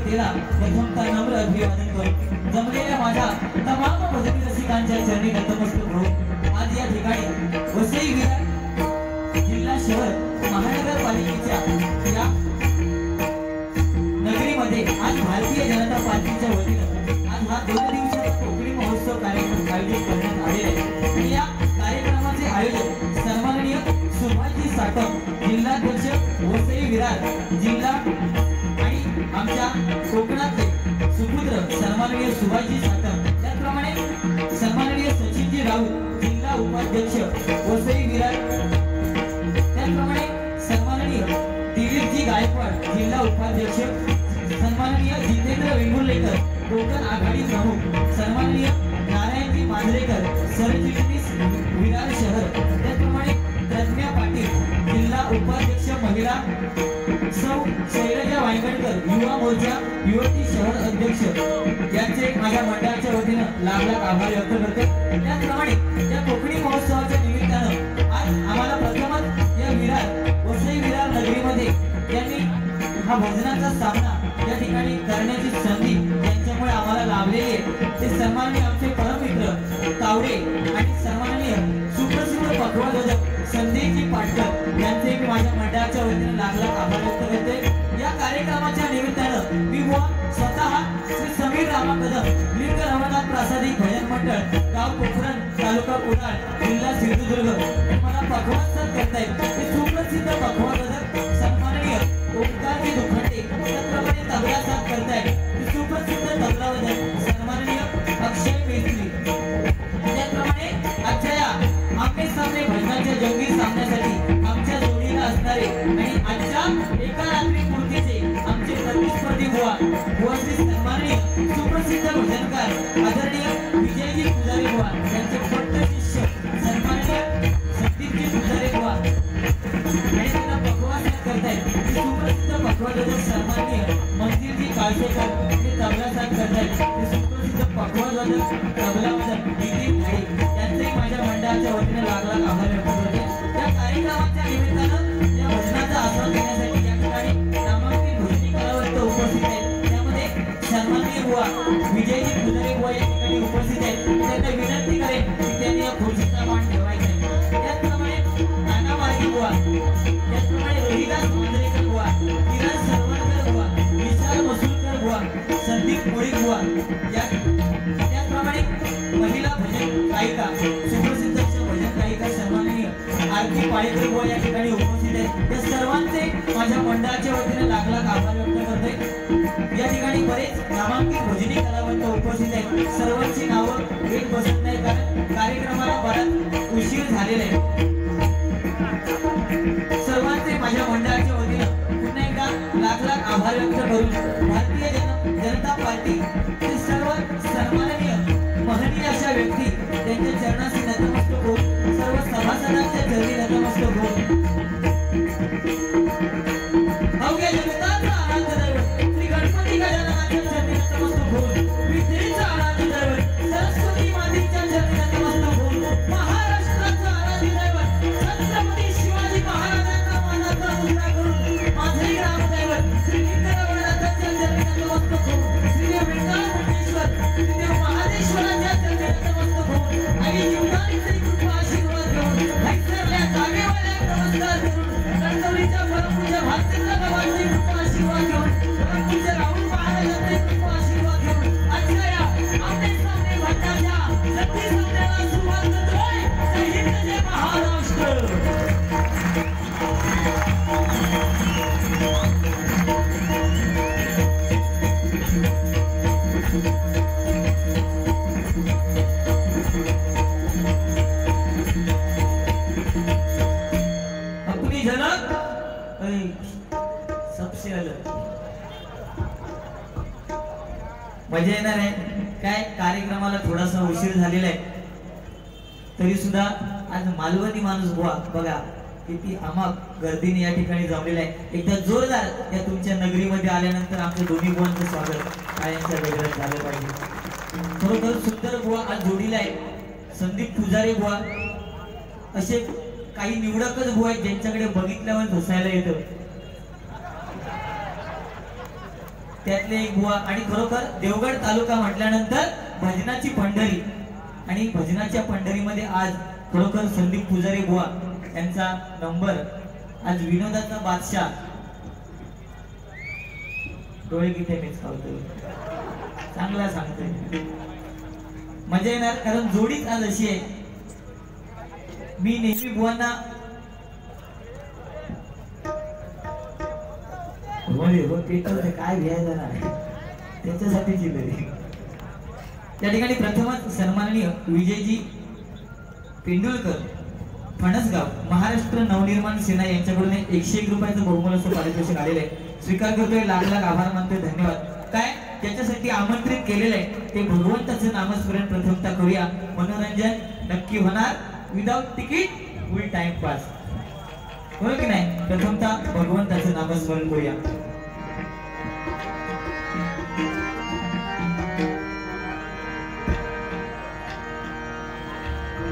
नम्र अभिवादन करून जमलेल्या माझ्या तमाम भजनी रसिकांच्या चरणी नतमस्तक होऊन आज या ठिकाणी वसई विरार जिल्हा शहर महानगरपालिकेच्या या नगरीमध्ये आज भारतीय जनता पार्टीच्या वतीनं आज हा दोन दिवसाचा कोकणी महोत्सव कार्यक्रम आयोजित करण्यात आलेला आहे. आणि या कार्यक्रमाचे आयोजन सन्माननीय सुभाषजी साटम जिल्हाध्यक्ष वसई विरार जिल्हा आमच्या कोकणातले सुपुत्र सन्माननीय सुभाषजी साटम त्याचप्रमाणे सन्माननीय सचिनजी राऊत जिल्हा उपाध्यक्ष वसई विरार त्याचप्रमाणे सन्माननीय दिलीपजी गायकवाड जिल्हा उपाध्यक्ष. सन्माननीय जितेंद्र वेंगुर्लेकर कोकण आघाडी प्रमुख. सन्माननीय नारायणजी मांजरेकर सरचिटणीस विरार शहर. त्याचप्रमाणे प्रज्ञा पाटील जिल्हा उपाध्यक्ष महिला. सौ शैलजा वायगणकर युवा मोर्चा युवती शहर अध्यक्ष यांचे माझ्या मंडळाच्या वतीनं लाख लाख आभार व्यक्त करते त्याचप्रमाणे या कोकणी महोत्सवाच्या निमित्तानं आज आम्हाला प्रथमच या विरार वसई विरार नगरीमध्ये त्यांनी हा भजनाचा सामना या ठिकाणी करण्याची संधी त्यांच्यामुळे आम्हाला लाभलेली आहे. ते सन्माननीय आमचे परममित्र तावडे आणि सन्माननीय सुप्रसिद्ध पखवाजक संदेशजी पाटकर यांचे मी माझ्या मंडळाच्या वतीने लागला आभार व्यक्त करते या कार्यक्रमाच्या निमित्तानं मी बुवा स्वतः श्री समीर रामा कदम लिंग रमनाथ प्रासादिक भजन मंडळ गाव पोखरण तालुका कुडाळ जिल्हा सिंधुदुर्ग मला पखवाज सर करतायत. ते सुप्रसिद्ध पखवाजक सन्माननीय ओंकारजी दुखंडे त्याचप्रमाणे तबला साथ करतायत. ते सुप्रसिद्ध तबलावादक सन्माननीय अक्षय मेत्री त्याचप्रमाणे आजच्या या आमने सामने भजनाच्या जंगी सामन्यासाठी असणारे आणि आजच्या एका रात्री पूर्तीचे आमचे प्रतिस्पर्धी बुवा सन्माननीय सुप्रसिद्ध भजनकार आदरणीय विजयजी पुजारी बुवा यांचे पट्ट आरती या ठिकाणी उपस्थित आहेत या सर्वांचे माझ्या मंडळाच्या वतीने लागला आभार व्यक्त करते या ठिकाणी बरेच नामांकित भजनी कलावंत उपस्थित आहेत. सर्वांची नावं एक बसत नाही कारण कार्यक्रमाला बराच उशीर झालेला आहे. सर्वांचे माझ्या मंडळाच्या वतीने पुन्हा एकदा लाख लाख आभार व्यक्त करून भारतीय जनता पार्टी ते सर्व सन्माननीय महनीय अशा व्यक्ती त्यांच्या चरणाशी नतमस्तक होऊन सर्व सभासदांच्या चरणी मजा येणार आहे. काय कार्यक्रमाला थोडासा उशीर झालेला आहे. तरी सुद्धा आज मालवणी माणूस बुवा बघा किती अमाप गर्दीने या ठिकाणी जमलेला आहे. एकदा जोरदार या तुमच्या नगरीमध्ये आल्यानंतर आमच्या दोन्ही बुवांचं स्वागत. कायमच्या वेगळ्यात झालं पाहिजे. खरोखर सुंदर बुवा आज जोडीला आहे. संदीप पुजारी बुवा. असे काही निवडकच बुवा आहेत ज्यांच्याकडे बघितल्यावर हसायला येतं. त्यातले एक बुवा. आणि खरोखर देवगड तालुका म्हटल्यानंतर भजनाची पंढरी. आणि भजनाच्या पंढरीमध्ये आज खरोखर संदीप पुजारी बुवा यांचा नंबर. आज विनोदाचा बादशाह. डोळे किती मिस खावतो चांगला सांगतोय. मजा येणार कारण जोडीच आज अशी आहे. मी नेहमी बुवांना काय नाही त्याच्यासाठी त्या ठिकाणी प्रथमच सन्माननीय विजयजी पेंडुळकर फणसगाव महाराष्ट्र नवनिर्माण सेना यांच्याकडून एकशे एक रुपयाचं बहुमूल्य असं पारितोषिक आलेलं आहे. स्वीकार करतोय लाख लाख आभार मानतोय धन्यवाद. काय? त्याच्यासाठी आमंत्रित केलेलं आहे. ते भगवंताचं नामस्मरण प्रथमता करूया. मनोरंजन नक्की होणार. Without ticket will time pass होय की नाही? प्रथमता भगवंताचं नामस्मरण करूया.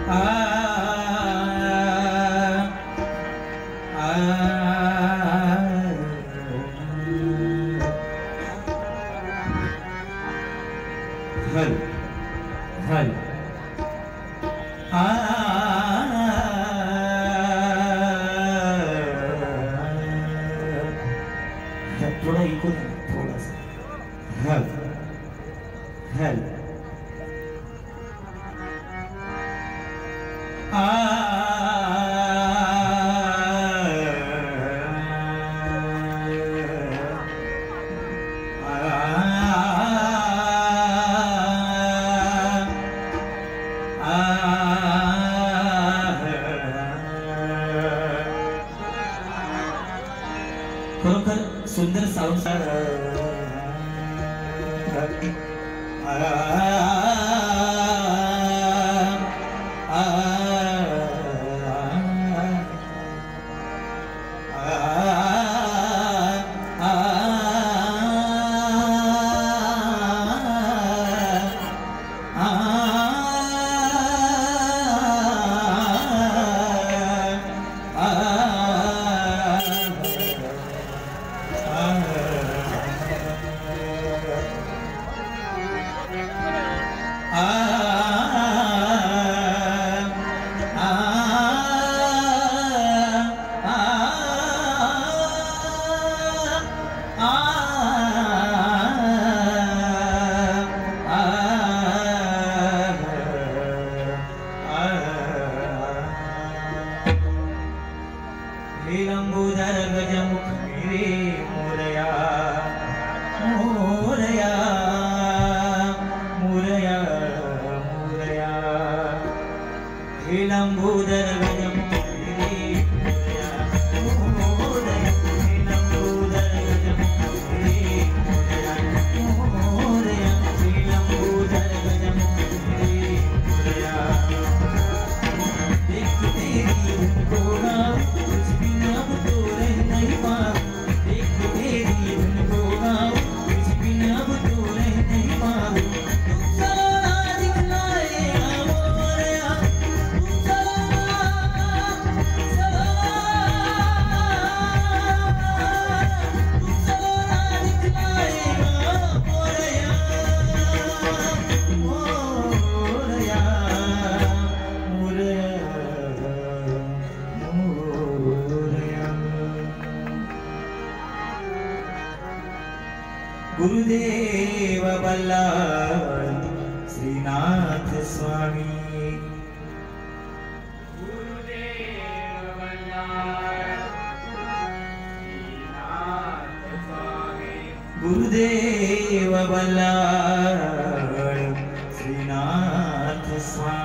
आ हल हल आ थोडा इको थोडासा हल 啊。म्बोधार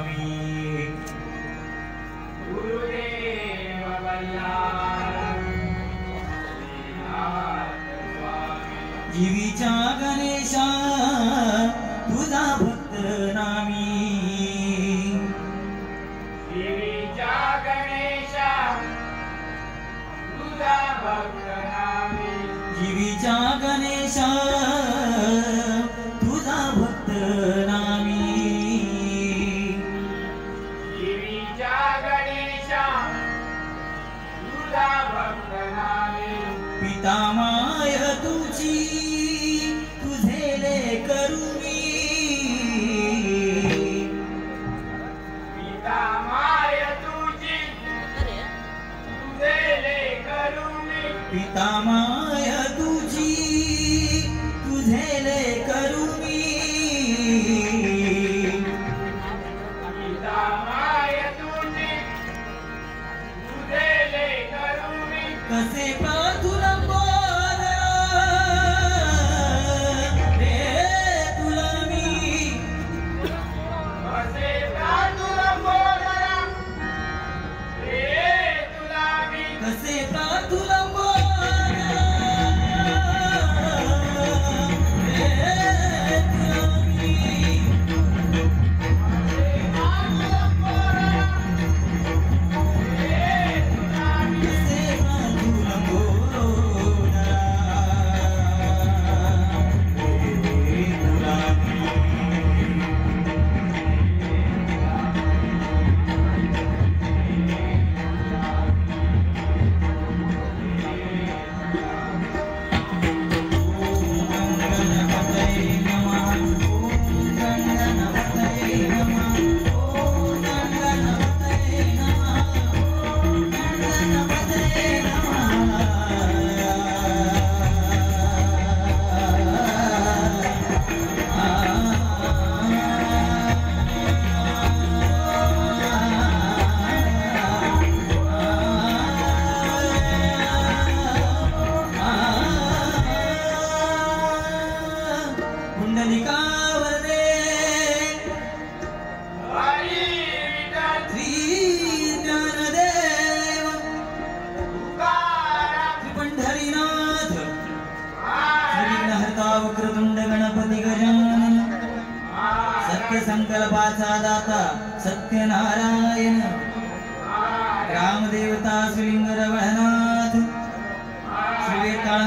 Amen.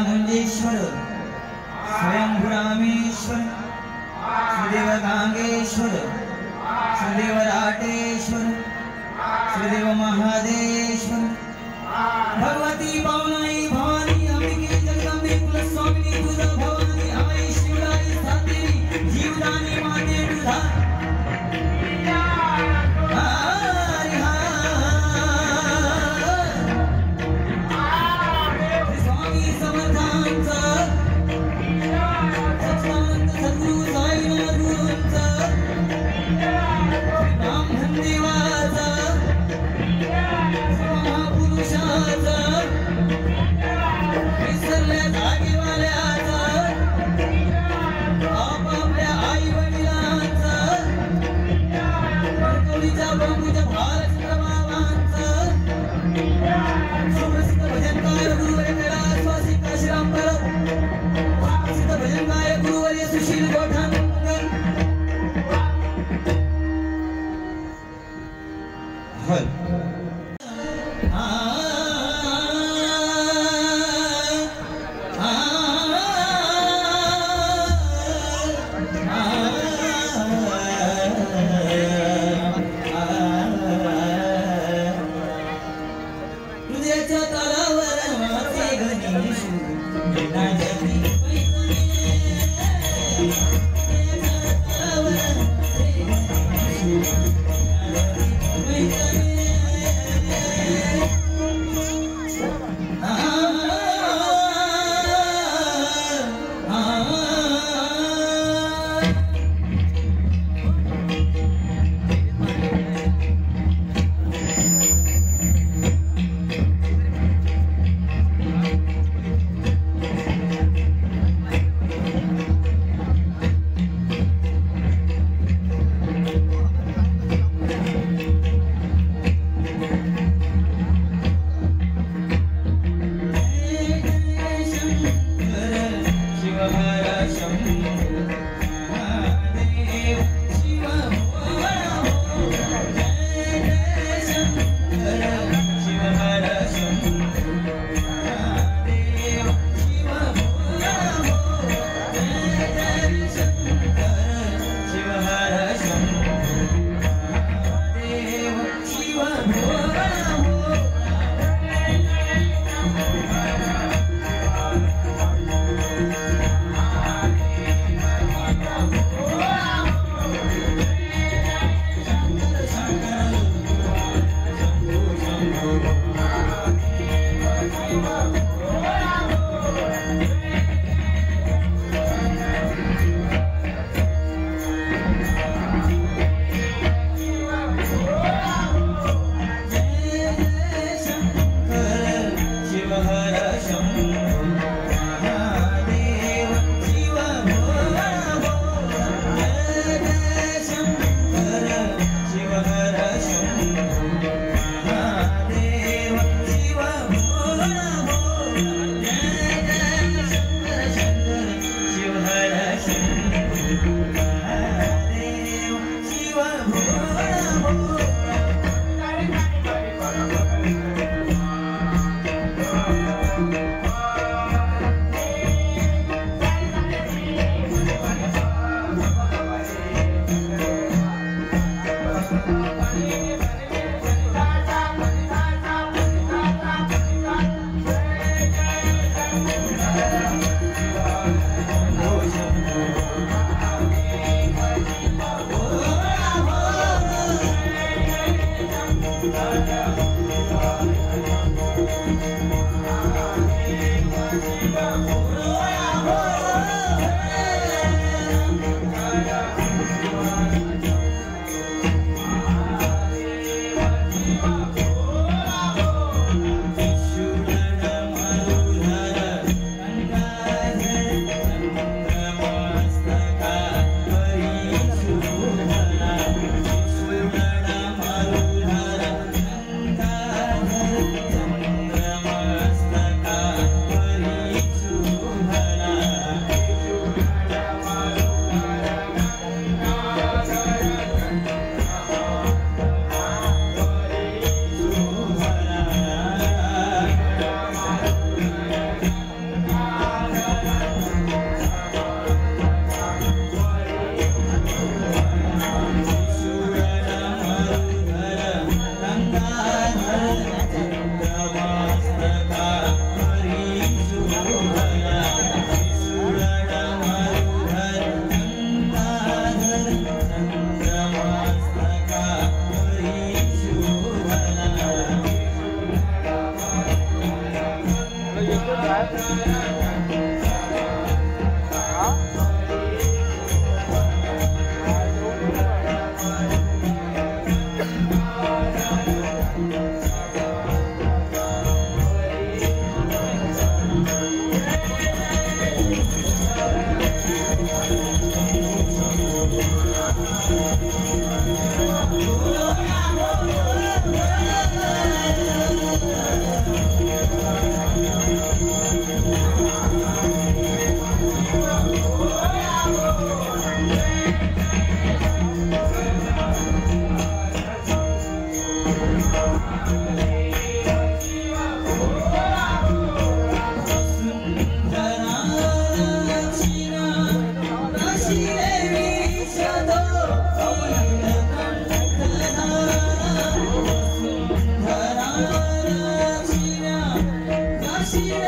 आनंदेश्वर स्वयंभुरामेश्वर श्रीदेव गांगेश्वर श्रीदेव राटेश्वर श्रीदेव महादेश्वर भगवती पावनाई भाव तलावर मासे गणेश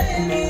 Let me.